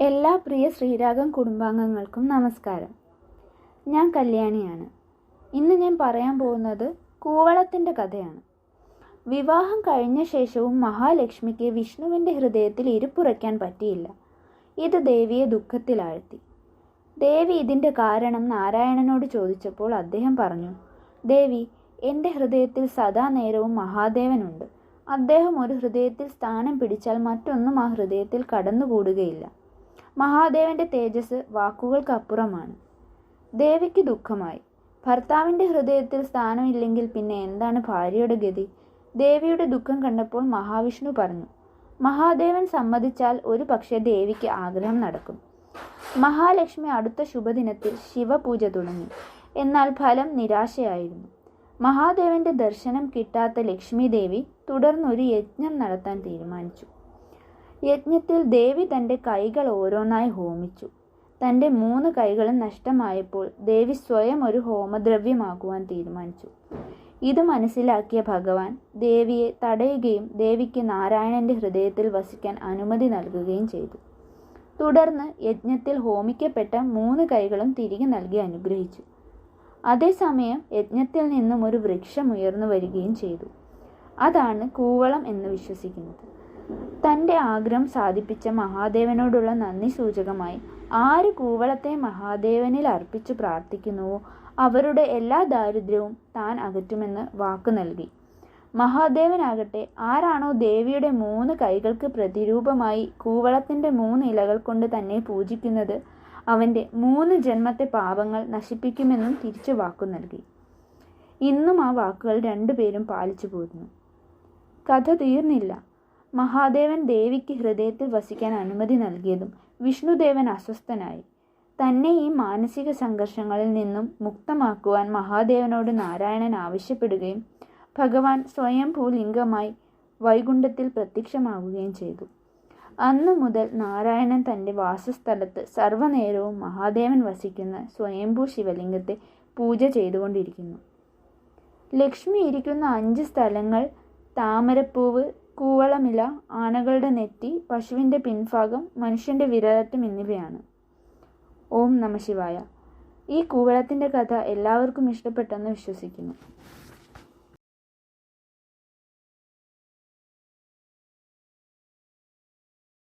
എല്ലാ പ്രിയ ശ്രീരാഗം കുടുംബാംഗങ്ങൾക്കും നമസ്കാരം. ഞാൻ കല്യാണിയാണ്. ഇന്ന് ഞാൻ പറയാൻ പോകുന്നത് കൂവളത്തിന്റെ കഥയാണ്. വിവാഹം കഴിഞ്ഞ ശേഷവും മഹാലക്ഷ്മിക്ക് വിഷ്ണുവിന്റെ ഹൃദയത്തിൽ ഇരുപ്പുറയ്ക്കാൻ പറ്റിയില്ല. ഇത് ദേവിയെ ദുഃഖത്തിലാഴ്ത്തി. ദേവി ഇതിന്റെ കാരണം നാരായണനോട് ചോദിച്ചപ്പോൾ അദ്ദേഹം പറഞ്ഞു ദേവി എന്റെ ഹൃദയത്തിൽ സദാ നേരവും മഹാദേവനുണ്ട്. അദ്ദേഹം ഒരു ഹൃദയത്തിൽ സ്ഥാനം പിടിച്ചാൽ മറ്റൊന്നും ആ ഹൃദയത്തിൽ കടന്നുകൂടുകയില്ല. മഹാദേവന്റെ തേജസ് വാക്കുകൾക്കപ്പുറമാണ്. ദേവിക്ക് ദുഃഖമായി. ഭർത്താവിന്റെ ഹൃദയത്തിൽ സ്ഥാനമില്ലെങ്കിൽ പിന്നെ എന്താണ് ഭാര്യയുടെ ഗതി? ദേവിയുടെ ദുഃഖം കണ്ടപ്പോൾ മഹാവിഷ്ണു പറഞ്ഞു മഹാദേവൻ സമ്മതിച്ചാൽ ഒരു പക്ഷേ ദേവിക്ക് ആഗ്രഹം നടക്കും. മഹാലക്ഷ്മി അടുത്ത ശുഭദിനത്തിൽ ശിവപൂജ തുടങ്ങി. എന്നാൽ ഫലം നിരാശയായിരുന്നു. മഹാദേവന്റെ ദർശനം കിട്ടാത്ത ലക്ഷ്മി ദേവി തുടർന്നൊരു യജ്ഞം നടത്താൻ തീരുമാനിച്ചു. യജ്ഞത്തിൽ ദേവി തന്റെ കൈകൾ ഓരോന്നായി ഹോമിച്ചു. തന്റെ മൂന്ന് കൈകളും നഷ്ടമായപ്പോൾ ദേവി സ്വയം ഒരു ഹോമദ്രവ്യമാക്കുവാൻ തീരുമാനിച്ചു. ഇത് മനസ്സിലാക്കിയ ഭഗവാൻ ദേവിയെ തടയുകയും ദേവിക്ക് നാരായണന്റെ ഹൃദയത്തിൽ വസിക്കാൻ അനുമതി നൽകുകയും ചെയ്തു. തുടർന്ന് യജ്ഞത്തിൽ ഹോമിക്കപ്പെട്ട മൂന്ന് കൈകളും തിരികെ നൽകി അനുഗ്രഹിച്ചു. അതേസമയം യജ്ഞത്തിൽ നിന്നും ഒരു വൃക്ഷം ഉയർന്നു വരികയും ചെയ്തു. അതാണ് കൂവളം എന്ന് വിശ്വസിക്കുന്നത്. തന്റെ ആഗ്രഹം സാധിപ്പിച്ച മഹാദേവനോടുള്ള നന്ദി സൂചകമായി. ആര് കൂവളത്തെ മഹാദേവനിൽ അർപ്പിച്ചു പ്രാർത്ഥിക്കുന്നുവോ അവരുടെ എല്ലാ ദാരിദ്ര്യവും താൻ അകറ്റുമെന്ന് വാക്കു നൽകി. മഹാദേവനാകട്ടെ ആരാണോ ദേവിയുടെ മൂന്ന് കൈകൾക്ക് പ്രതിരൂപമായി കൂവളത്തിന്റെ മൂന്ന് ഇലകൾ കൊണ്ട് തന്നെ പൂജിക്കുന്നത് അവന്റെ മൂന്ന് ജന്മത്തെ പാപങ്ങൾ നശിപ്പിക്കുമെന്നും തിരിച്ചു വാക്കു നൽകി. ഇന്നും ആ വാക്കുകൾ രണ്ടുപേരും പാലിച്ചു പോരുന്നു. കഥ തീർന്നില്ല. മഹാദേവൻ ദേവിക്ക് ഹൃദയത്തിൽ വസിക്കാൻ അനുമതി നൽകിയതും വിഷ്ണുദേവൻ അസ്വസ്ഥനായി. തന്നെ ഈ മാനസിക സംഘർഷങ്ങളിൽ നിന്നും മുക്തമാക്കുവാൻ മഹാദേവനോട് നാരായണൻ ആവശ്യപ്പെടുകയും ഭഗവാൻ സ്വയംഭൂ ലിംഗമായി വൈകുണ്ഠത്തിൽ പ്രത്യക്ഷമാവുകയും ചെയ്തു. അന്നു മുതൽ നാരായണൻ തന്റെ വാസസ്ഥലത്ത് സർവനേരവും മഹാദേവൻ വസിക്കുന്ന സ്വയംഭൂ ശിവലിംഗത്തെ പൂജ ചെയ്തുകൊണ്ടിരിക്കുന്നു. ലക്ഷ്മി ഇരിക്കുന്ന അഞ്ച് സ്ഥലങ്ങൾ താമരപ്പൂവ് കൂവളമില ആനകളുടെ നെറ്റി പശുവിന്റെ പിൻഭാഗം മനുഷ്യന്റെ വിരലറ്റം എന്നിവയാണ്. ഓം നമ ശിവായ. ഈ കൂവളത്തിന്റെ കഥ എല്ലാവർക്കും ഇഷ്ടപ്പെട്ടെന്ന് വിശ്വസിക്കുന്നു.